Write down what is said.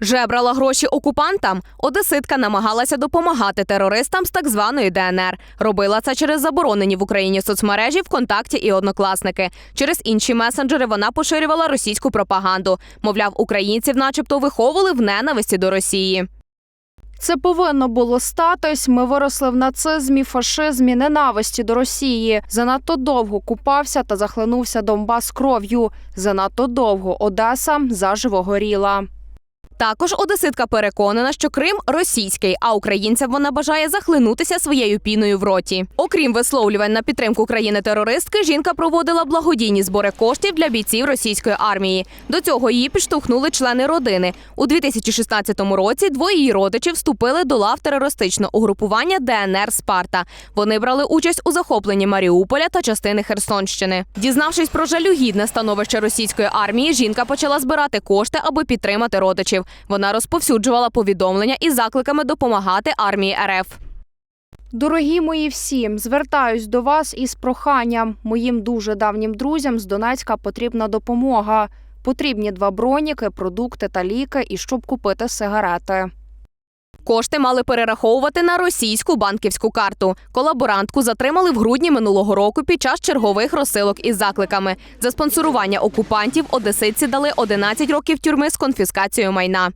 Жебрала гроші окупантам. Одеситка намагалася допомагати терористам з так званої ДНР. Робила це через заборонені в Україні соцмережі ВКонтакті і однокласники. Через інші месенджери вона поширювала російську пропаганду. Мовляв, українців, начебто, виховували в ненависті до Росії. Це повинно було статись. Ми виросли в нацизмі, фашизмі, ненависті до Росії. Занадто довго купався та захлинувся Донбас кров'ю. Занадто довго Одеса заживо горіла. Також одеситка переконана, що Крим російський, а українцям вона бажає захлинутися своєю піною в роті. Окрім висловлювань на підтримку країни-терористки, жінка проводила благодійні збори коштів для бійців російської армії. До цього її підштовхнули члени родини. У 2016 році двоє її родичів вступили до лав терористичного угрупування ДНР Спарта. Вони брали участь у захопленні Маріуполя та частини Херсонщини. Дізнавшись про жалюгідне становище російської армії, жінка почала збирати кошти, аби підтримати родичів. Вона розповсюджувала повідомлення із закликами допомагати армії РФ. Дорогі мої всі, звертаюсь до вас із проханням. Моїм дуже давнім друзям з Донецька потрібна допомога. Потрібні два броніки, продукти та ліки, і щоб купити сигарети. Кошти мали перераховувати на російську банківську карту. Колаборантку затримали в грудні минулого року під час чергових розсилок із закликами. За спонсорування окупантів одеситці дали 11 років тюрми з конфіскацією майна.